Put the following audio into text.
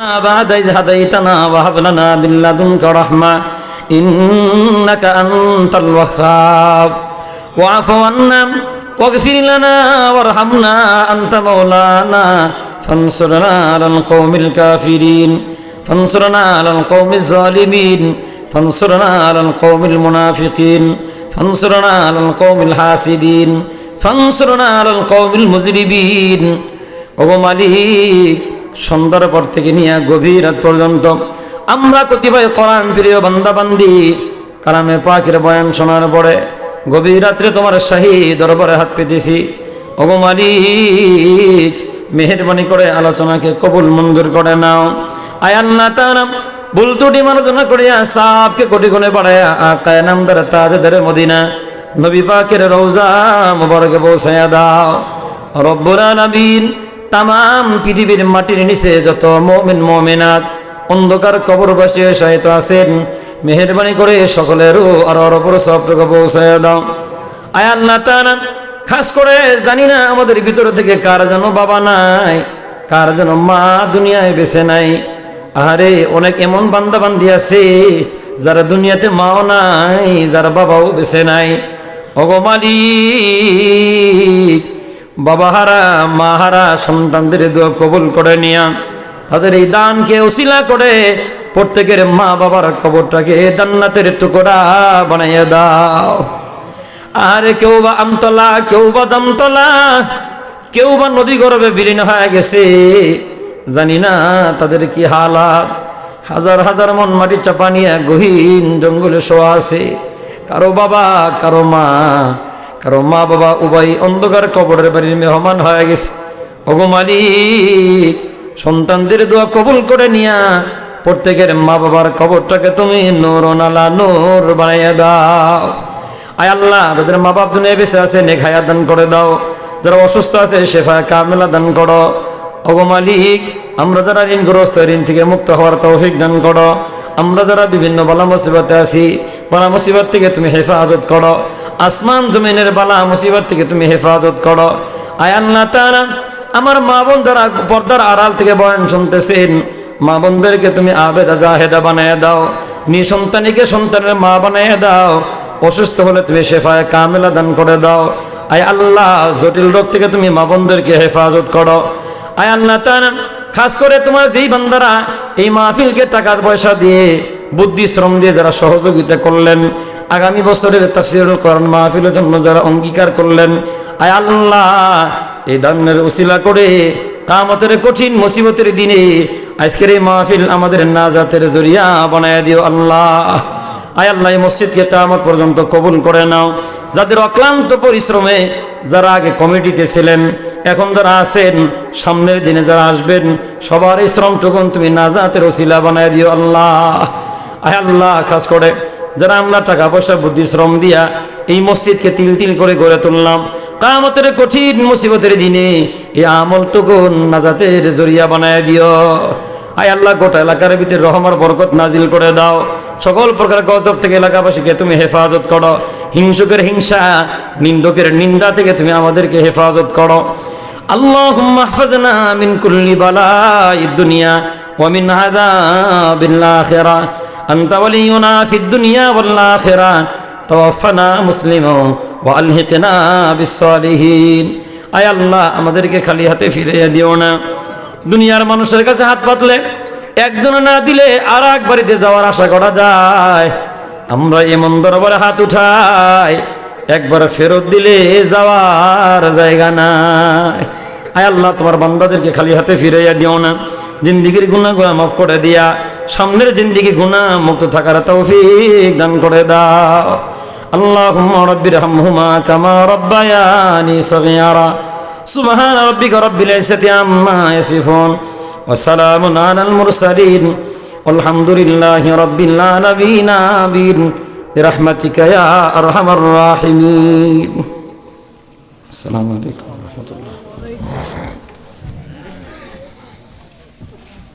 بعد إذ هديتنا وهب لنا من لدنك رحمة إنك أنت الوهاب واعف عنا واغفر لنا وارحمنا أنت مولانا فانصرنا على القوم الكافرين فانصرنا على القوم الظالمين فانصرنا على القوم المنافقين فانصرنا على القوم الحاسدين فانصرنا على القوم المذنبين وهو مليك সন্ধ্যার পর থেকে নিয়ে গভীর রাত পর্যন্ত আমরা কতিপয় কোরআন প্রিয় বান্দাবান্দি কালামে পাকের বয়ান শোনার পরে গভীর রাত্রে তোমার শাহী দরবারে হাত পেতেছি। ওগো মালিক, মেহরবানি করে আলোচনাকে কবুল মঞ্জুর করে নাও। আয়ান্না তারাম ভুল ত্রুটি মার্জনা করিয়া সাপকে কোটি গুণে বাড়ায়া আকায় নামদার তাজদের মদিনা। নবী পাকের রৌজা মুবারকে পৌঁছায়া দাও। রব্বুর আলামিন তাম পৃথিবীর মাটির নিচে যত মমিন, মমিনাত, অন্ধকার কবর বসিয়ে সাহিত্য আছেন, মেহরবানি করে সকলেরও আর ওর ওপর সবটুকু পৌঁছায় দাও। আয়াল না তানা, খাস করে জানি না আমাদের ভিতর থেকে কার যেন বাবা নাই, কার যেন মা দুনিয়ায় বেছে নাই। আরে অনেক এমন বান্দা বান্দি আছে, যারা দুনিয়াতে মাও নাই, যারা বাবাও বেছে নাই। অগমালিক বাবা হারা মা হারা সন্তানদের দোয়া কবুল করে নিয়া, তাদের এই দানকে ওসিলা করে প্রত্যেকের মা বাবার কবরটাকে দান্নাতের টুকরা বানাইয়া দাও। আর কেউ বা আমতলা কেউ বা দামতলা কেউ বা নদী গর্ভে বিলীন হয়ে গেছে। জানি না তাদের কি হালাত। হাজার হাজার মন মাটি চাপা নিয়ে গহীন জঙ্গলে শোয়া আছে। কারও বাবা, কারও মা কারও মা বাবা উভয় অন্ধকার কবরের বাড়ির মেহমান হয়ে গেছে। ওগো মালিক, সন্তানদের দোয়া কবুল করে নিয়া প্রত্যেকের মা বাবার কবরটাকে তুমি নূর নালা নূর বানাইয়া দাও। আয় আল্লাহ তাদের মা বাপ দুনিয়া বেঁচে আছে নেখায়া দান করে দাও। যারা অসুস্থ আছে, শেফা কামেলা দান করো। ওগো মালিক, আমরা যারা ঋণগ্রস্ত, ঋণ থেকে মুক্ত হওয়ার তৌফিক দান করো। আমরা যারা বিভিন্ন বালা মুসিবতে আছি, বালা মুসিবত থেকে তুমি হেফাজত করো। আসমান জমিনের বালা, মুসিবত থেকে তুমি হেফাজত করো। আয় আল্লাহ তারা আমার মা বোন যারা পর্দার আড়াল থেকে বয়ান শুনতেছেন। মা বোনদেরকে তুমি আবেদা জাহেদা বানায় দাও। নিঃসন্তানীকে সন্তানের মা বানায় দাও। অসুস্থ হলে তুমি শেফায় কামেলা দান করে দাও। আয় আল্লাহ, জটিল রোগ থেকে তুমি মা বোনদেরকে হেফাজত করো। আয় আল্লাহ তারা খাস করে তোমার যেই বান্দারা এই মাহফিলকে টাকা পয়সা দিয়ে, বুদ্ধি শ্রম দিয়ে যারা সহযোগিতা করলেন আগামী বছরের তাফসিরুল কোরআন মাহফিলের জন্য যারা অঙ্গীকার করলেন, আয় আল্লাহ, এই দানের উসিলা করে কামতের কঠিন মুসিবতের দিনে আজকের এই মাহফিল আমাদের নাজাতের জরিয়া বানায় দিও আল্লাহ। আয় আল্লাহ, এই মসজিদকে কামত পর্যন্ত কবুল করে নাও। যাদের অক্লান্ত পরিশ্রমে যারা আগে কমিটিতে ছিলেন, এখন যারা আছেন, সামনের দিনে যারা আসবেন, সবার এই শ্রমটুকুন তুমি নাজাতের ওসিলা বানায় দিও আল্লাহ। আয় আল্লাহ, খাস করে যারা আমরা টাকা পয়সা বুদ্ধি, শ্রম দিয়া এই মসজিদকে তিল তিল করে গড়ে তুললাম কামতের কঠিন মুসিবতের দিনে এই আমলটুকু নাজাতের জরিয়া বানায় দিও। আয় আল্লাহ, গোটা এলাকার ভিতরে রহমার বরকত নাজিল করে দাও। সকল প্রকার গজব থেকে এলাকাবাসীকে তুমি হেফাজত করো। হিংসুকের হিংসা, নিন্দকের নিন্দা থেকে তুমি আমাদেরকে হেফাজত করো। আল্লাহ কুল্লি বালা দুনিয়া ওয়ামিন আদা বিল্লাহ أنت ولينا في দুনিয়া والآخرة توفنا তাওয়াফানা وألهقنا بالصالحين أي الله সালিহিন আয় আল্লাহ, আমাদেরকে খালি হাতে ফিরিয়ে দিও না। দুনিয়ার মানুষের কাছে হাত পাতলে একজনে না দিলে আর এক বাড়িতে যাওয়ার আশা করা যায়। আমরা এমন দরবারে হাত উঠাই, একবার ফেরত দিলে যাওয়ার জায়গা নাই। আয় আল্লাহ, তোমার বান্দাদেরকে খালি হাতে ফিরাইয়া দিও না। জিন্দিগির গুণাগুলা মাফ করে দিয়া। সামনের জিন্দিগি গুণা মুক্ত থাকার তৌফিক দান করে দাও اللهم رب ارحمهما كما ربياني صغيرا سبحان ربك رب العزة عما يصفون وسلام على المرسلين والحمد لله رب العالمين آمين برحمتك يا أرحم الراحمين السلام عليكم